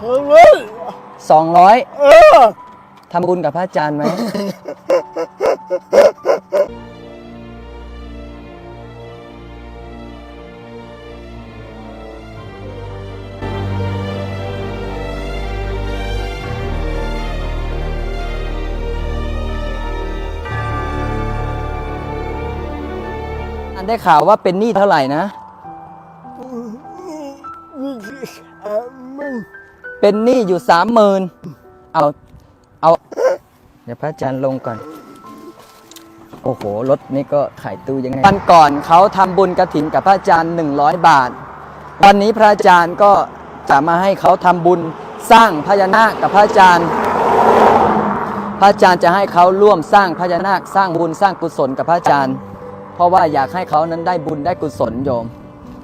เฮ้ยสองร้อยเออทำบุญกับพระอาจารย์ไหม อันได้ข่าวว่าเป็นหนี้เท่าไหร่นะนี่สามมึง เป็นหนี้อยู่สามหมื่นเอาเอา เดี๋ยวพระอาจารย์ลงก่อน โอ้โห รถนี่ก็ขายตู้ยังไงวันก่อนเขาทำบุญกระถินกับพระอาจารย์100บาท วันนี้พระอาจารย์ก็จะมาให้เขาทำบุญสร้างพญานาคกับพระอาจารย์ พระอาจารย์จะให้เขาร่วมสร้างพญานาคสร้างบุญสร้างกุศลกับพระอาจารย์ เพราะว่าอยากให้เขานั้นได้บุญได้กุศลโยม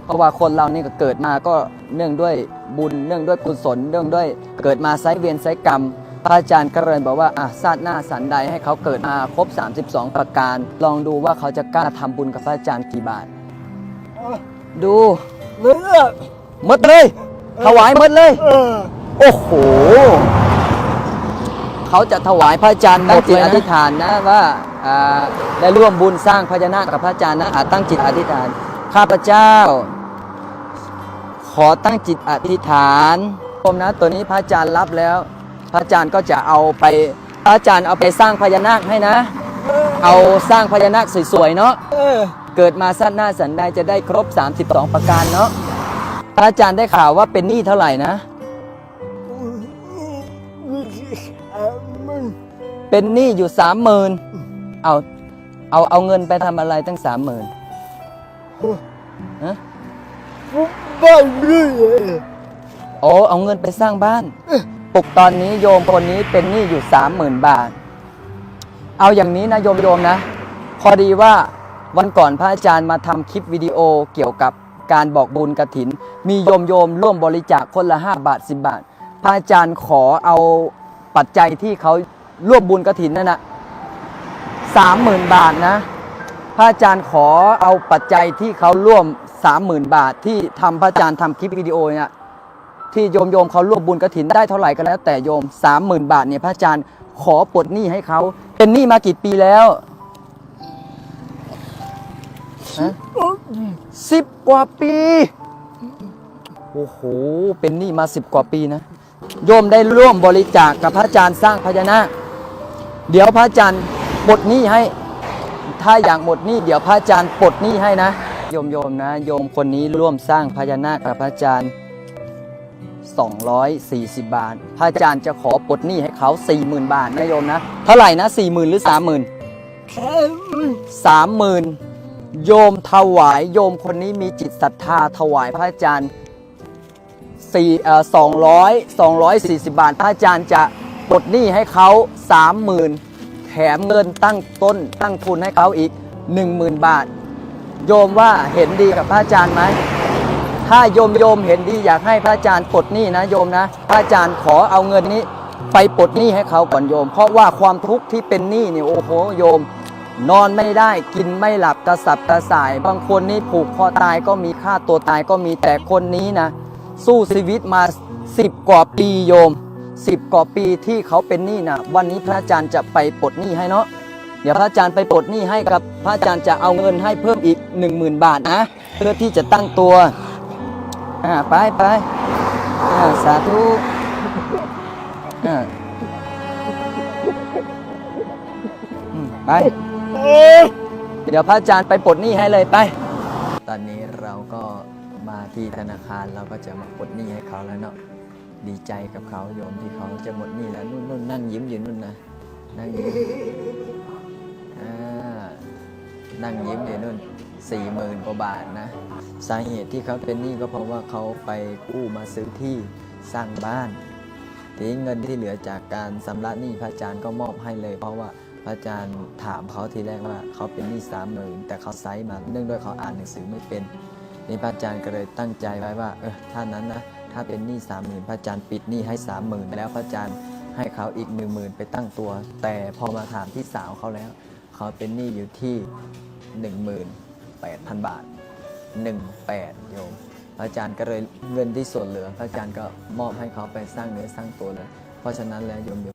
เพราะว่าคนเรานี่ก็เกิดมาก็เนื่องด้วยบุญเนื่องด้วยกุศลเนื่องด้วยเกิดมาไซเวียนไซกรรม พระอาจารย์ก็เลยบอกว่าอะชาติหน้าสันใดให้เขาเกิดมาครบ 32 ประการ ลองดูว่าเขาจะกล้าทำบุญกับพระอาจารย์กี่บาท ดูเนื้อหมดเลยถวายมดเลยโอ้โหเขาจะถวายพระอาจารย์ตั้งจิตอธิษฐานนะว่าได้ร่วมบุญสร้างพญานาคกับพระอาจารย์นะอาตั้งจิตอธิษฐาน ข้าพเจ้า ขอตั้งจิตอธิษฐานผมนะตัวนี้พระอาจารย์รับแล้ว พระอาจารย์ก็จะเอาไปพระอาจารย์เอาไปสร้างพญานาคให้นะ เอาสร้างพญานาคสวยๆเนาะเกิดมาสั้นหน้าสันใดจะได้ครบ 32 ประการเนาะพระอาจารย์ได้ข่าวว่าเป็นหนี้เท่าไหร่นะ เป็นหนี้อยู่สามหมื่นเอาเอาเอาเงินไปทำอะไรตั้งสามหมื่น ฮะบ้านเรื่อยโอ้เอาเงินไปสร้างบ้าน ปลุกตอนนี้โยมคนนี้เป็นหนี้อยู่สามหมื่นบาท เอาอย่างนี้นะโยมโยมนะ พอดีว่าวันก่อนพระอาจารย์มาทำคลิปวิดีโอเกี่ยวกับการบอกบุญกระถิน มีโยมโยมร่วมบริจาคคนละ 5 บาท 10 บาท พระอาจารย์ขอเอาปัจจัยที่เขาร่วมบุญกระถินนั่นนะสามหมื่นบาทนะ พระอาจารย์ขอเอาปัจจัยที่เขาร่วมสามหมื่นบาท ที่ทำพระอาจารย์ทำคลิปวิดีโอเนี่ยที่โยมโยมเขาร่วมบุญกระถินได้เท่าไหร่ก็แล้ว แต่โยมสามหมื่นบาทเนี่ยพระอาจารย์ขอปลดหนี้ให้เขาเป็นหนี้มากี่ปีแล้วสิบกว่าปีโอ้โหเป็นหนี้มาสิบกว่าปีนะโยมได้ร่วมบริจาคกับพระอาจารย์สร้างพญานาคเดี๋ยวพระอาจารย์ปลดหนี้ให้ ถ้าอยากหมดหนี้เดี๋ยวพระอาจารย์ปลดหนี้ให้นะ โยมโยมนะ โยมคนนี้ร่วมสร้างพญานาคกับพระอาจารย์ 240 บาท พระอาจารย์จะขอปลดหนี้ให้เขา 40,000 บาทนะโยมนะ เท่าไหร่นะ 40,000 หรือ 30,000 30,000 โยมถวาย โยมคนนี้มีจิตศรัทธาถวายพระอาจารย์4เอ่อ200 240บาท พระอาจารย์จะปลดหนี้ให้เขา30,000แถมเงินตั้งต้นตั้งทุนให้เขาอีก 10,000 บาท โยมว่าเห็นดีกับพระอาจารย์ไหมถ้าโยมโยมเห็นดีอยากให้พระอาจารย์ปลดหนี้นะโยมนะ พระอาจารย์ขอเอาเงินนี้ ไปปลดหนี้ให้เขาก่อนโยม เพราะว่าความทุกข์ที่เป็นหนี้เนี่ยโอ้โหโยม นอนไม่ได้กินไม่หลับกระสับกระส่าย บางคนนี่ผูกคอตายก็มีฆ่าตัวตายก็มีแต่คนนี้นะ สู้ชีวิตมา10กว่าปีโยม 10 กว่าปีที่เขาเป็นหนี้นะวันนี้พระอาจารย์จะไปปลดหนี้ให้เนาะเดี๋ยวพระอาจารย์ไปปลดหนี้ให้กับ พระอาจารย์จะเอาเงินให้เพิ่มอีก 10,000 บาทนะเพื่อที่จะตั้งตัวอ่าไปไปอ่าสาธุอ่าไปเดี๋ยวพระอาจารย์ไปปลดหนี้ให้เลยไป ตอนนี้เราก็มาที่ธนาคารเราก็จะมาปลดหนี้ให้เขาแล้วเนาะ ดีใจกับเขาโยมที่เขาจะหมดนี้แล้วนู่นนู่นนั่งยิ้มอยู่นู่นนะนั่งยิ้มอ่านั่งยิ้มอยู่นู่นสี่หมื่นกว่าบาทนะ สาเหตุที่เขาเป็นหนี้ก็เพราะว่าเขาไปกู้มาซื้อที่สร้างบ้านทีเงินที่เหลือจากการชำระหนี้พระอาจารย์ก็มอบให้เลย เพราะว่าพระอาจารย์ถามเขาทีแรกว่าเขาเป็นหนี้สามหมื่นแต่เขาไซส์มาเนื่องด้วยเขาอ่านหนังสือไม่เป็นนี่พระอาจารย์ก็เลยตั้งใจไว้ว่าเออถ้านั้นนะ ถ้าเป็นหนี้สามหมื่นพระอาจารย์ปิดหนี้ให้สามหมื่นแล้วพระอาจารย์ให้เขาอีกหนึ่งหมื่นไปตั้งตัว แต่พอมาถามพี่สาวเขาแล้ว เขาเป็นหนี้อยู่ที่หนึ่งหมื่นแปดพันบาทหนึ่งแปดโยมพระอาจารย์ก็เลยเงินที่ส่วนเหลือ พระอาจารย์ก็มอบให้เขาไปสร้างเนื้อสร้างตัวเลยเพราะฉะนั้นแล้วโยมโยม